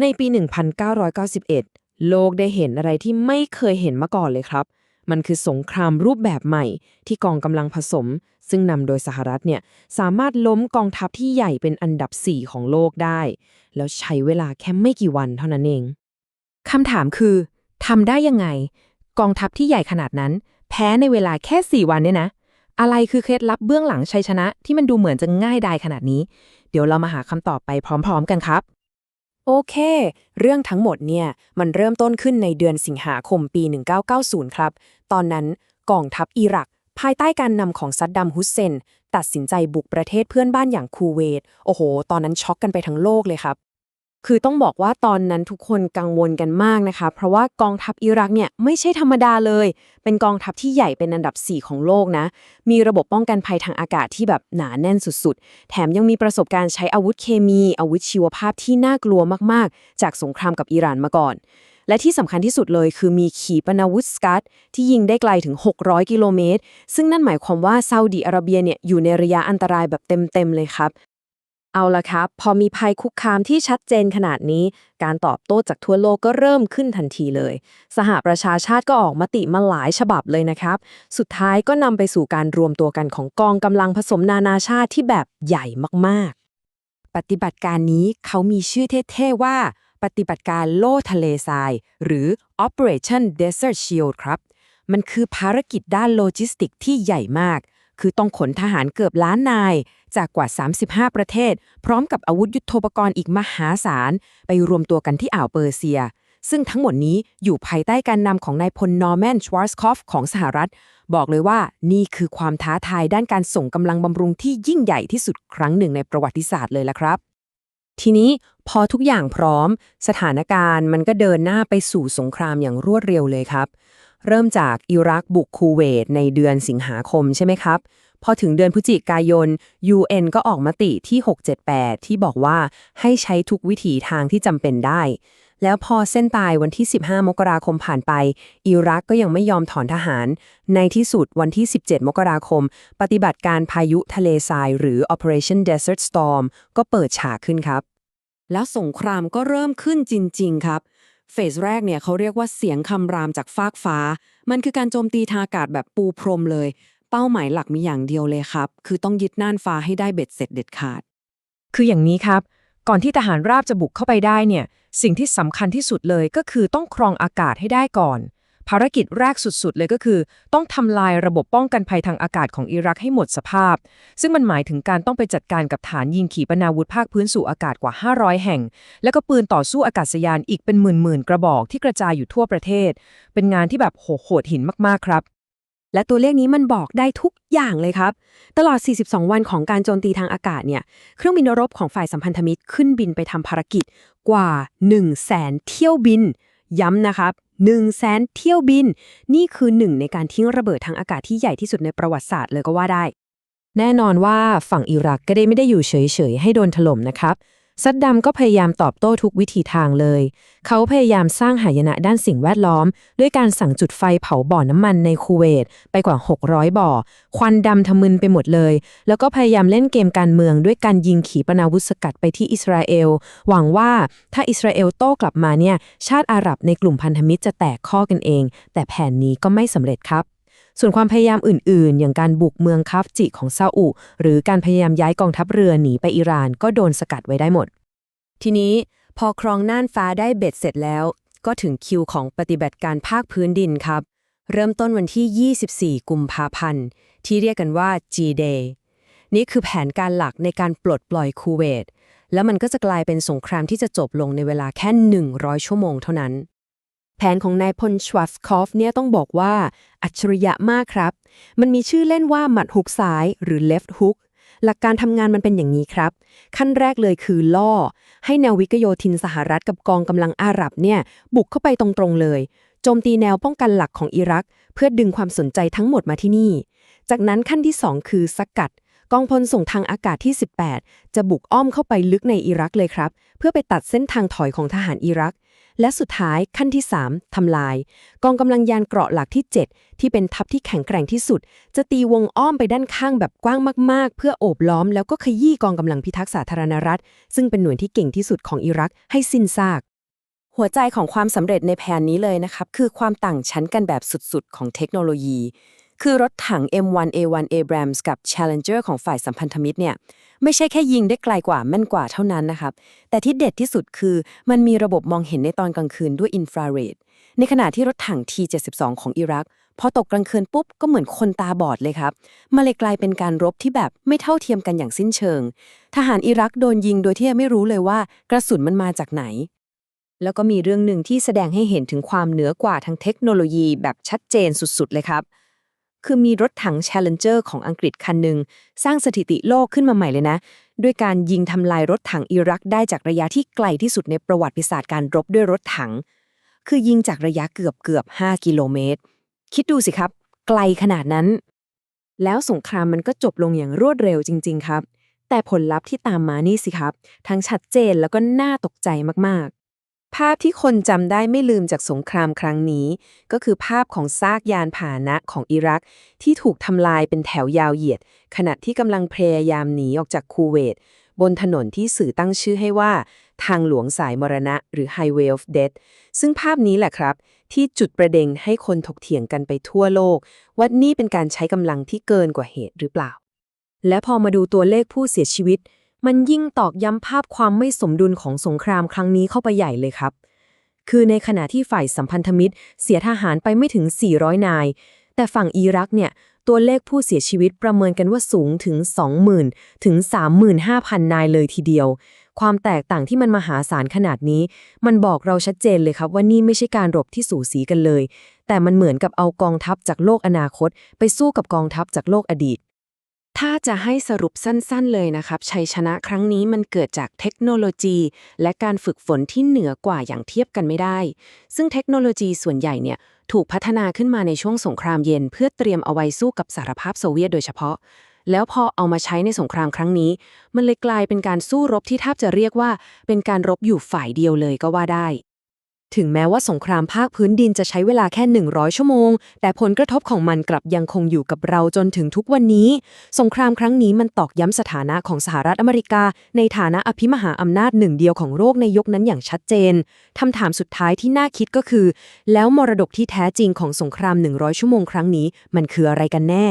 ในปี 1991 โลกได้เห็นอะไรที่ไม่เคยเห็นมาก่อนเลยครับ มันคือสงครามรูปแบบใหม่ ที่กองกำลังผสม ซึ่งนำโดยสหรัฐเนี่ยสามารถล้มกองทัพที่ใหญ่เป็นอันดับ 4 ของโลกได้ แล้วใช้เวลาแค่ไม่กี่วันเท่านั้นเองคำถามคือทำได้ยังไง กองทัพที่ใหญ่ขนาดนั้น แพ้ในเวลาแค่ 4 วันเนี่ยนะ อะไรคือเคล็ดลับเบื้องหลังชัยชนะ ที่มันดูเหมือนจะง่ายดายขนาดนี้ เดี๋ยวเรามาหาคำตอบไปพร้อม ๆ กันครับ โอเค เรื่องทั้งหมดเนี่ย มันเริ่มต้นขึ้นในเดือนสิงหาคมปี 1990 ครับ ตอนนั้นกองทัพอิรัก ภายใต้การนำของซัดดัมฮุสเซน ตัดสินใจบุกประเทศเพื่อนบ้านอย่างคูเวต โอ้โห ตอนนั้นช็อกกันไปทั้งโลกเลยครับ คือต้องบอกว่าตอนนั้นทุกคนกังวลกันมากนะคะ เพราะว่ากองทัพอิรักเนี่ยไม่ใช่ธรรมดาเลย เป็นกองทัพที่ใหญ่เป็นอันดับ 4 ของโลกนะ มีระบบป้องกันภัยทางอากาศที่แบบหนาแน่นสุดๆ แถมยังมีประสบการณ์ใช้อาวุธเคมี อาวุธชีวภาพที่น่ากลัวมากๆ จากสงครามกับอิหร่านมาก่อน และที่สำคัญที่สุดเลยคือมีขีปนาวุธสกัดที่ยิงได้ไกลถึง 600 กิโลเมตร ซึ่งนั่นหมายความว่าซาอุดิอาระเบียเนี่ยอยู่ในระยะอันตรายแบบเต็มๆเลยครับ เอาละครับ พอมีภัยคุกคามที่ชัดเจนขนาดนี้ การตอบโต้จากทั่วโลกก็เริ่มขึ้นทันทีเลย สหประชาชาติก็ออกมติมาหลายฉบับเลยนะครับ สุดท้ายก็นำไปสู่การรวมตัวกันของกองกำลังผสมนานาชาติที่แบบใหญ่มากๆ ปฏิบัติการนี้เขามีชื่อเท่ๆว่า ปฏิบัติการโล่ทะเลทราย หรือ Operation Desert Shield ครับ มันคือภารกิจด้านโลจิสติกที่ใหญ่มาก คือต้องขนทหารเกือบล้านนาย จากกว่า 35 ประเทศ พร้อมกับอาวุธยุโทโธปกรณ์อีกมหาศาล ไปรวมตัวกันที่อ่าวเปอร์เซีย ซึ่งทั้งหมดนี้อยู่ภายใต้การนำของนายพลนอร์แมนชวาร์สคอฟของสหรัฐ บอกเลยว่านี่คือความท้าทายด้านการส่งกำลังบำรุงที่ยิ่งใหญ่ที่สุดครั้งหนึ่งในประวัติศาสตร์เลยละครับทีนี้พอทุกอย่างพร้อม สถานการณ์มันก็เดินหน้าไปสู่สงครามอย่างรวดเร็วเลยครับ เริ่มจากอิรักบุกคูเวตในเดือนสิงหาคมใช่ไหมครับ พอถึงเดือนพฤศจิกายน UN ก็ออกมติที่ 678 ที่บอกว่าให้ใช้ทุกวิถีทางที่จำเป็นได้ แล้วพอเส้นตายวันที่ 15 มกราคมผ่านไป อิรักก็ยังไม่ยอมถอนทหาร ในที่สุดวันที่ 17 มกราคม ปฏิบัติการพายุทะเลทราย หรือ Operation Desert Storm ก็เปิดฉากขึ้นครับ แล้วสงครามก็เริ่มขึ้นจริง ๆ ครับ เฟสแรกเนี่ยเขาเรียกว่าเสียงคำรามจากฟากฟ้า มันคือการโจมตีทางอากาศแบบปูพรมเลย เป้าหมายหลักมีอย่างเดียวเลยครับ คือต้องยึดน่านฟ้าให้ได้เบ็ดเสร็จเด็ดขาด คืออย่างนี้ครับ ก่อนที่ทหารราบจะบุกเข้าไปได้เนี่ย สิ่งที่สำคัญที่สุดเลยก็คือต้องครองอากาศให้ได้ก่อน ภารกิจแรกสุดๆ เลยก็คือ ต้องทำลายระบบป้องกันภัยทางอากาศของอิรักให้หมดสภาพ ซึ่งมันหมายถึงการต้องไปจัดการกับฐานยิงขีปนาวุธภาคพื้นสู่อากาศกว่า 500 แห่ง แล้วก็ปืนต่อสู้อากาศยานอีกเป็นหมื่นๆกระบอกที่กระจายอยู่ทั่วประเทศ เป็นงานที่แบบโหโหดหินมากๆครับและตัวเลขนี้มันบอกได้ทุกอย่างเลยครับ ตลอด 42 วันของการโจมตีทางอากาศเนี่ย เครื่องบินรบของฝ่ายสัมพันธมิตรขึ้นบินไปทำภารกิจกว่า 1 0 0 0 0แสนเที่ยวบิน ย้ำนะครับ 1 0 0 0 0แสนเที่ยวบิน นี่คือหนึ่งในการทิ้งระเบิดทางอากาศที่ใหญ่ที่สุดในประวัติศาสตร์เลยก็ว่าได้ แน่นอนว่าฝั่งอิรักก็ได้ไม่ได้อยู่เฉยๆ ให้โดนถล่มนะครับ ซัดดัมก็พยายามตอบโต้ทุกวิธีทางเลย เขาพยายามสร้างหายนะด้านสิ่งแวดล้อม ด้วยการสั่งจุดไฟเผาบ่อน้ำมันในคูเวตไปกว่า 600 บ่อ ควันดำทะมึนไปหมดเลย แล้วก็พยายามเล่นเกมการเมืองด้วยการยิงขีปนาวุธสกัดไปที่อิสราเอล หวังว่าถ้าอิสราเอลโต้กลับมาเนี่ย ชาติอาหรับในกลุ่มพันธมิตรจะแตกข้อกันเอง แต่แผนนี้ก็ไม่สำเร็จครับ ส่วนความพยายามอื่นๆ อย่างการบุกเมืองคาฟจิของซาอุ หรือการพยายามย้ายกองทัพเรือหนีไปอิหร่านก็โดนสกัดไว้ได้หมด ทีนี้พอครองน่านฟ้าได้เบ็ดเสร็จแล้ว ก็ถึงคิวของปฏิบัติการภาคพื้นดินครับ เริ่มต้นวันที่ 24 กุมภาพันธ์ ที่เรียกกันว่า G-Day นี่คือแผนการหลักในการปลดปล่อยคูเวต แล้วมันก็จะกลายเป็นสงครามที่จะจบลงในเวลาแค่ 100 ชั่วโมงเท่านั้น แผนของนายพลชวัฟคอฟเนี่ยต้องบอกว่า อัจฉริยะมากครับ มันมีชื่อเล่นว่าหมัดฮุกซ้ายหรือ left hook หลักการทำงานมันเป็นอย่างนี้ครับ ขั้นแรกเลยคือล่อ ให้แนววิกโยธินสหรัฐกับกองกำลังอาหรับเนี่ย บุกเข้าไปตรงๆเลย โจมตีแนวป้องกันหลักของอิรัก เพื่อดึงความสนใจทั้งหมดมาที่นี่ จากนั้นขั้นที่ 2 คือสกัด กองพลส่งทางอากาศที่ 18 จะบุกอ้อมเข้าไปลึกในอิรักเลยครับ เพื่อไปตัดเส้นทางถอยของทหารอิรัก และสุดท้ายขั้นที่ 3ทำลาย กองกำลังยานเกราะหลักที่ 7 ที่เป็นทัพที่แข็งแกร่งที่สุด จะตีวงอ้อมไปด้านข้างแบบกว้างมากๆ เพื่อโอบล้อม แล้วก็ขยี้กองกำลังพิทักษ์สาธารณรัฐ ซึ่งเป็นหน่วยที่เก่งที่สุดของอิรักให้สิ้นซาก หัวใจของความสำเร็จในแผนนี้เลยนะครับคือความต่างชั้นกันแบบสุดๆ ของเทคโนโลยี คือรถถัง M1A1 Abrams กับ Challenger ของฝ่ายสัมพันธมิตรเนี่ย ไม่ใช่แค่ยิงได้ไกลกว่าแม่นกว่าเท่านั้นนะครับ แต่ที่เด็ดที่สุดคือมันมีระบบมองเห็นในตอนกลางคืนด้วยอินฟราเรดในขณะที่รถถัง T72 ของอิรักพอตกกลางคืนปุ๊บก็เหมือนคนตาบอดเลยครับมาเลยกลายเป็นการรบที่แบบไม่เท่าเทียมกันอย่างสิ้นเชิง ทหารอิรักโดนยิงโดยที่ไม่รู้เลยว่ากระสุนมันมาจากไหน แล้วก็มีเรื่องหนึ่งที่แสดงให้เห็นถึงความเหนือกว่าทางเทคโนโลยีแบบชัดเจนสุดๆเลยครับ คือมีรถถัง Challenger ของอังกฤษคันหนึ่งสร้างสถิติโลกขึ้นมาใหม่เลยนะ ด้วยการยิงทำลายรถถังอิรักได้จากระยะที่ไกลที่สุดในประวัติศาสตร์การรบด้วยรถถัง คือยิงจากระยะเกือบเกือบ5กิโลเมตร คิดดูสิครับ ไกลขนาดนั้น แล้วสงครามมันก็จบลงอย่างรวดเร็วจริง ๆ ครับ แต่ผลลัพธ์ที่ตามมานี่สิครับ ทั้งชัดเจนแล้วก็น่าตกใจมาก ภาพที่คนจำได้ไม่ลืมจากสงครามครั้งนี้ ก็คือภาพของซากยานพาหนะของอิรัก ที่ถูกทำลายเป็นแถวยาวเหยียด ขณะที่กำลังพยายามหนีออกจากคูเวต บนถนนที่สื่อตั้งชื่อให้ว่า ทางหลวงสายมรณะ หรือ Highway of Death ซึ่งภาพนี้แหละครับ ที่จุดประเด็นให้คนถกเถียงกันไปทั่วโลก ว่านี่เป็นการใช้กำลังที่เกินกว่าเหตุหรือเปล่า และพอมาดูตัวเลขผู้เสียชีวิต มันยิ่งตอกย้ำภาพความไม่สมดุลของสงครามครั้งนี้เข้าไปใหญ่เลยครับ คือในขณะที่ฝ่ายสัมพันธมิตร เสียทหารไปไม่ถึง 400 นาย แต่ฝั่งอิรักเนี่ย ตัวเลขผู้เสียชีวิตประเมินกันว่าสูงถึง 20,000 ถึง 35,000 นายเลยทีเดียว ความแตกต่างที่มันมหาศาลขนาดนี้ มันบอกเราชัดเจนเลยครับว่านี่ไม่ใช่การรบที่สูสีกันเลย แต่มันเหมือนกับเอากองทัพจากโลกอนาคต ไปสู้กับกองทัพจากโลกอดีต ถ้าจะให้สรุปสั้นๆเลยนะครับ ชัยชนะครั้งนี้มันเกิดจากเทคโนโลยี และการฝึกฝนที่เหนือกว่าอย่างเทียบกันไม่ได้ ซึ่งเทคโนโลยีส่วนใหญ่เนี่ยถูกพัฒนาขึ้นมาในช่วงสงครามเย็น เพื่อเตรียมเอาไว้สู้กับสหภาพโซเวียตโดยเฉพาะ แล้วพอเอามาใช้ในสงครามครั้งนี้ มันเลยกลายเป็นการสู้รบที่แทบจะเรียกว่า เป็นการรบอยู่ฝ่ายเดียวเลยก็ว่าได้ ถึงแม้ว่าสงครามภาคพื้นดินจะใช้เวลาแค่ 100 ชั่วโมง แต่ผลกระทบของมันกลับยังคงอยู่กับเราจนถึงทุกวันนี้ สงครามครั้งนี้มันตอกย้ำสถานะของสหรัฐอเมริกา ในฐานะอภิมหาอำนาจหนึ่งเดียวของโลกในยกนั้นอย่างชัดเจนคำถามสุดท้ายที่น่าคิดก็คือ แล้วมรดกที่แท้จริงของสงคราม 100 ชั่วโมงครั้งนี้ มันคืออะไรกันแน่